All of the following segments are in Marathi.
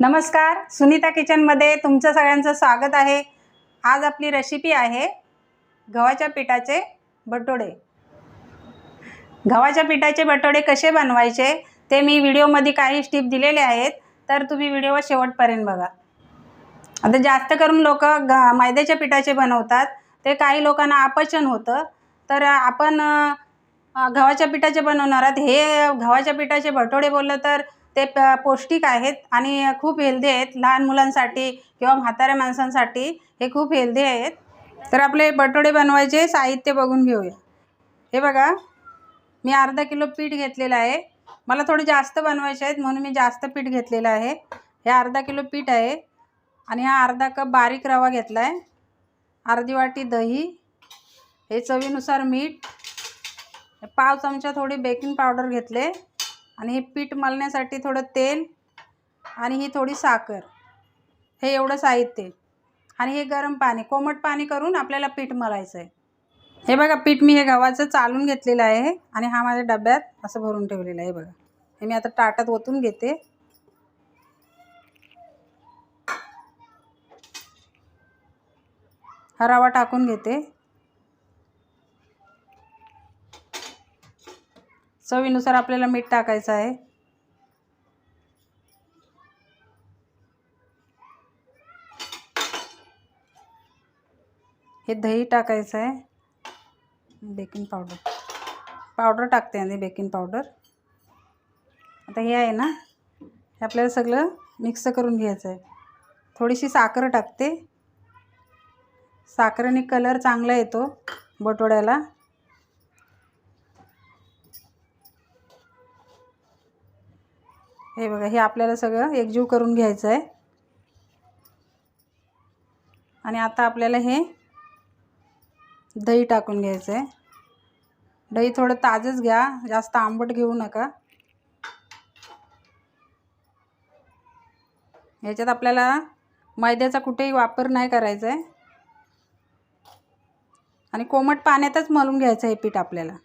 नमस्कार सुनीता किचनमध्ये तुमचं सगळ्यांचं स्वागत आहे. आज आपली रेसिपी आहे गव्हाच्या पिठाचे बटोडे. गव्हाच्या पिठाचे बटोडे कसे बनवायचे ते मी व्हिडिओमध्ये काही स्टिप दिलेले आहेत तर तुम्ही व्हिडिओ शेवटपर्यंत बघा. आता जास्त करून लोक ग मैद्याच्या पिठाचे बनवतात ते काही लोकांना अपचन होतं. तर आपण गव्हाच्या पिठाचे बनवणार आहात. हे गव्हाच्या पिठाचे भटोडे बोललं तर ते प पौष्टिक आहेत आणि खूप हेल्दी आहेत. लहान मुलांसाठी किंवा म्हाताऱ्या माणसांसाठी हे खूप हेल्दी आहेत. तर आपले बटोडे बनवायचे साहित्य बघून घेऊया. हे बघा मी अर्धा किलो पीठ घेतलेलं आहे. मला थोडे जास्त बनवायचे आहेत म्हणून मी जास्त पीठ घेतलेलं आहे. हे अर्धा किलो पीठ आहे आणि हा अर्धा कप बारीक रवा घेतला आहे अर्धी वाटी दही हे चवीनुसार मीठ पाव चमचा थोडी बेकिंग पावडर घेतले. आणि हे पीठ मळण्यासाठी थोडं तेल आणि ही थोडी साखर. हे एवढं साहित्य आणि हे गरम पाणी कोमट पाणी करून आपल्याला पीठ मळायचं आहे हे बघा पीठ मी हे गव्हाचं चालून घेतलेलं आहे आणि हा माझ्या डब्यात असं भरून ठेवलेलं आहे बघा. हे मी आता ताटात ओतून घेते. हा रवा टाकून घेते. चवीनुसार आपल्याला मीठ टाकायचं आहे. हे दही टाकायचं आहे. Baking powder. पावडर टाकते आणि बेकिंग पावडर. आता हे आहे ना हे आपल्याला सगळं मिक्स करून घ्यायचं आहे. थोडीशी साखर टाकते. साखरेने कलर चांगला येतो बटोड्याला. हे बघा हे आपल्याला सगळं एकजीव करून घ्यायचं आहे. आणि आता आपल्याला हे दही टाकून घ्यायचं आहे. दही थोडं ताजंच घ्या जास्त आंबट घेऊ नका. ह्याच्यात आपल्याला मैद्याचा कुठेही वापर नाही करायचा आहे. आणि कोमट पाण्यातच मळून घ्यायचं हे पीठ आपल्याला.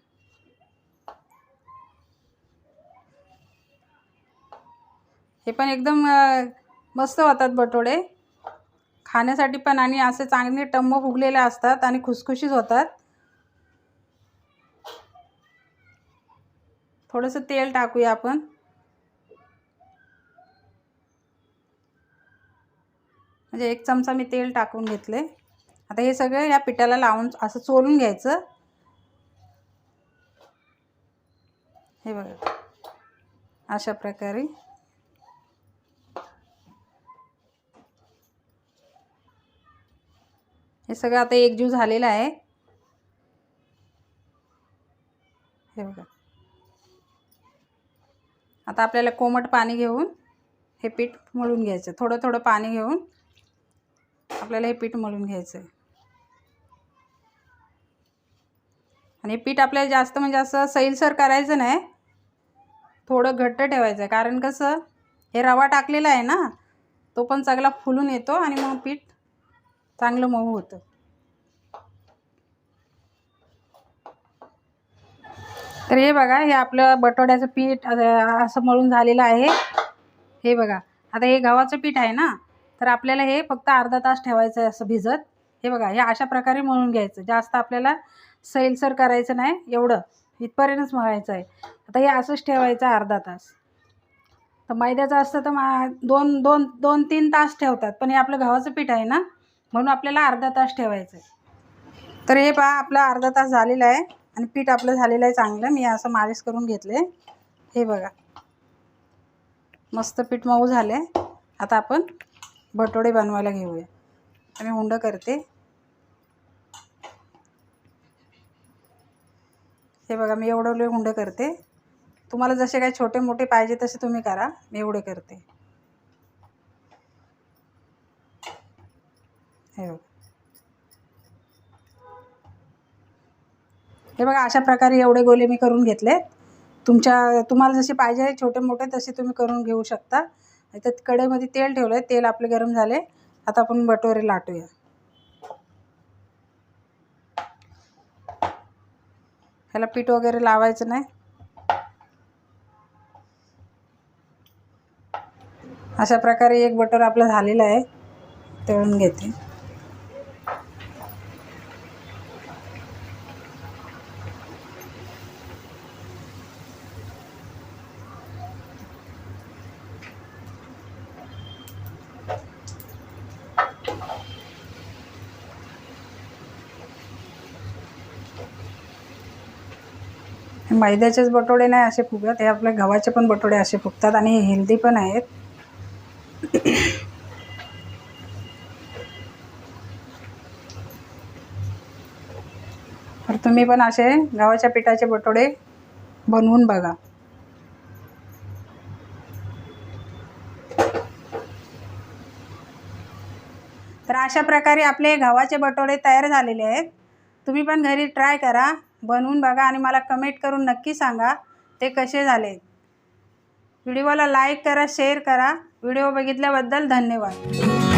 हे पण एकदम मस्त होतात बटोडे खाण्यासाठी पण आणि असे चांगले टम्म फुगलेले असतात आणि खुसखुशीत होतात. थोडंसं तेल टाकूया आपण. म्हणजे एक चमचा मी तेल टाकून घेतले. आता हे सगळं या पिठाला लावून असं चोलून घ्यायचं. हे बघा. अशा प्रकारे. हे सगळं आता एकजीव झालेलं आहे. हे बघा. आता आपल्याला कोमट पाणी घेऊन हे पीठ मळून घ्यायचं. थोडं थोडं पाणी घेऊन आपल्याला हे पीठ मळून घ्यायचं आहे आणि हे पीठ आपल्याला जास्त म्हणजे असं सैलसर करायचं नाही. थोडं घट्ट ठेवायचं आहे कारण कसं? हे रवा टाकलेला आहे ना तो पण चांगला फुलून येतो आणि मग पीठ चांगलं मऊ होतं. तर हे बघा हे आपलं बटोड्याचं पीठ असं असं मळून झालेलं आहे. हे बघा आता हे गव्हाचं पीठ आहे ना तर आपल्याला हे फक्त अर्धा तास ठेवायचं आहे असं भिजत. हे बघा हे अशा प्रकारे मळून घ्यायचं. जास्त आपल्याला सैलसर करायचं नाही एवढं. इथपर्यंतच मळायचं आहे. आता हे असंच ठेवायचं अर्धा तास. तर मैद्याचं असतं तर मा दोन दोन दोन तीन तास ठेवतात. पण हे आपलं गव्हाचं पीठ आहे ना म्हणून आपल्याला अर्धा तास ठेवायचं आहे तर हे पहा आपला अर्धा तास झालेला आहे आणि पीठ आपलं झालेलं आहे चांगलं. मी असं मालिश करून घेतले हे बघा. मस्त पीठ मऊ झाले आता आपण भटोडे बनवायला घेऊया. आणि हुंड करते. हे बघा मी एवढं लय हुंड करते. तुम्हाला जसे काही छोटे मोठे पाहिजे तसे तुम्ही करा. मी एवढे करते. हे. बघा हे बघा अशा प्रकारे एवढे गोले मी करून घेतले. तुमच्या तुम्हाला जसे पाहिजे छोटे मोठे तसे तुम्ही करून घेऊ शकता. त्यात कढईमध्ये तेल ठेवलं आहे तेल आपले गरम झाले आता आपण बटोरे लाटूया. ह्याला पीठ वगैरे लावायचं नाही. अशा प्रकारे एक बटर आपला झालेला आहे. तळून घेते. मैद्याचेच बटोडे नाही असे फुगत हे आपले गव्हाचे पण बटोडे असे फुगतात आणि हेल्दी पण आहेत. तर तुम्ही पण असे गव्हाच्या पिठाचे बटोडे बनवून बघा. तर अशा प्रकारे आपले गव्हाचे बटोडे तयार झालेले आहेत. तुम्ही पण घरी ट्राय करा. बनवून बघा आणि मला कमेंट करून नक्की सांगा. ते कसे झाले? व्हिडिओला लाईक करा शेअर करा. व्हिडिओ बघितल्याबद्दल धन्यवाद.